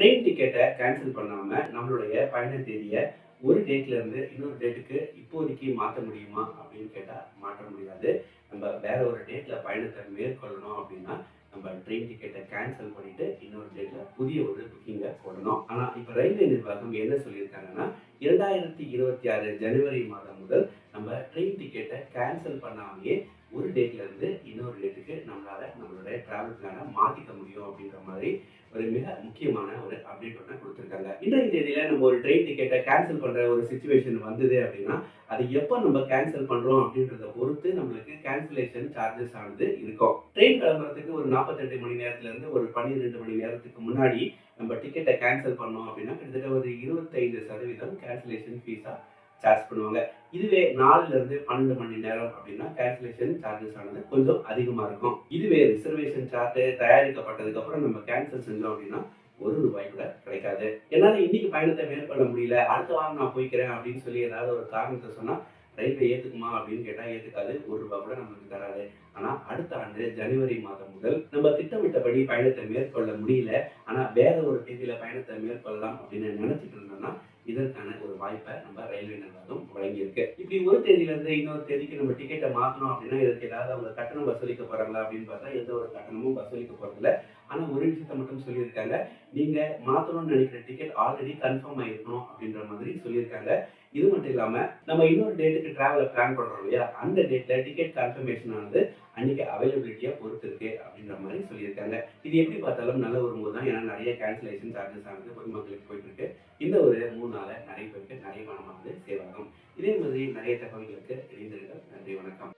Train டிக்கெட்டை cancel பண்ணாமல் நம்மளுடைய பயண தேதியை ஒரு டேட்ல இருந்து இன்னொரு டேட்டுக்கு இப்போதைக்கு மாற்ற முடியுமா அப்படின்னு கேட்டால் மாற்ற முடியாது. நம்ம வேற ஒரு டேட்ல பயணத்தை மேற்கொள்ளணும் அப்படின்னா நம்ம ட்ரெயின் டிக்கெட்டை கேன்சல் பண்ணிட்டு இன்னொரு டேட்ல புதிய ஒரு புக்கிங்கை போடணும். ஆனால் இப்போ ரயில்வே நிர்வாகம் என்ன சொல்லியிருக்காங்கன்னா இரண்டாயிரத்தி இருபத்தி ஆறு ஜனவரி மாதம் முதல் நம்ம ட்ரெயின் டிக்கெட்டை கேன்சல் பண்ணாமையே ஒரு டேட்ல இருந்து இன்னொரு டேட்டுக்கு நம்மளால நம்மளுடைய டிராவல் பிளானை மாற்றிக்க முடியும் அப்படின்ற மாதிரி ஒரு மிக முக்கியமான ஒரு அப்டேட் ஒன்று கொடுத்துருக்காங்க. இன்றைய தேதியில் நம்ம ஒரு ட்ரெயின் டிக்கெட்டை கேன்சல் பண்ணுற ஒரு சுச்சுவேஷன் வந்தது அப்படின்னா அது எப்போ நம்ம கேன்சல் பண்ணுறோம் அப்படின்றத பொறுத்து நம்மளுக்கு கேன்சலேஷன் சார்ஜஸ் ஆனது இருக்கும். ட்ரெயின் கிளம்புறதுக்கு ஒரு 48 மணி நேரத்துலேருந்து ஒரு 12 மணி நேரத்துக்கு முன்னாடி நம்ம டிக்கெட்டை கேன்சல் பண்ணோம் அப்படின்னா கிட்டத்தட்ட ஒரு இருபத்தைந்து சதவீதம் கேன்சலேஷன் ஃபீஸாக சார்ஜ் பண்ணுவாங்க. இதுவே நாலுல இருந்து பன்னெண்டு மணி நேரம் அப்படின்னா கேன்சலேஷன் சார்ஜஸ் ஆனது கொஞ்சம் அதிகமாக இருக்கும். இதுவே ரிசர்வேஷன் சார்ட்டு தயாரிக்கப்பட்டதுக்கப்புறம் நம்ம கேன்சல் செஞ்சோம் அப்படின்னா ஒரு ரூபாய் கூட கிடைக்காது. என்னால் இன்னைக்கு பயணத்தை மேற்கொள்ள முடியல அடுத்த வாரம் நான் போய்க்கிறேன் அப்படின்னு சொல்லி ஏதாவது ஒரு காரணத்தை சொன்னால் ரயில்வே ஏத்துக்குமா அப்படின்னு கேட்டால் ஏத்துக்காது. ஒரு ரூபாய் கூட நம்மளுக்கு தராது. ஆனா அடுத்த ஆண்டு ஜனவரி மாதம் முதல் நம்ம திட்டமிட்டபடி பயணத்தை மேற்கொள்ள முடியல. ஆனா வேற ஒரு தேதியில் பயணத்தை மேற்கொள்ளலாம் அப்படின்னு நினைச்சிட்டு இருந்தோம்னா இதற்கான ஒரு வாய்ப்பை நம்ம ரயில்வே நிர்வாகம் வழங்கியிருக்கு. இப்படி ஒரு தேதியில இருந்து இன்னொரு தேதிக்கு நம்ம டிக்கெட்டை மாத்தணும் அப்படின்னா இதற்கு ஏதாவது அவங்க கட்டணம் வசூலிக்க போறாங்களா அப்படின்னு பார்த்தா எந்த ஒரு கட்டணமும் வசூலிக்க போறதில்லை. ஆனால் ஒரு விஷயத்த மட்டும் சொல்லியிருக்காங்க. நீங்கள் மாற்றணும்னு நினைக்கிற டிக்கெட் ஆல்ரெடி கன்ஃபார்ம் ஆகிருக்கணும் அப்படின்ற மாதிரி சொல்லியிருக்காங்க. இது மட்டும் இல்லாமல் நம்ம இன்னொரு டேட்டுக்கு ட்ராவலை பிளான் பண்ணுறோம் இல்லையா? அந்த டேட்டில் டிக்கெட் கன்ஃபர்மேஷன் ஆனது அன்னைக்கு அவைலபிலிட்டியாக பொறுத்து இருக்கு அப்படின்ற மாதிரி சொல்லியிருக்காங்க. இது எப்படி பார்த்தாலும் நல்ல ஒரு மூணு தான். ஏன்னா நிறைய கேன்சலேஷன் சார்ஜஸ் ஆனது பொதுமக்களுக்கு போயிட்டு இந்த ஒரு மூணு நாள நிறைய பேருக்கு நிறைய பணமானது சேவ் ஆகும் இதே மாதிரி நிறைய தகவல்களுக்கு இணைந்திருங்கள். நன்றி வணக்கம்.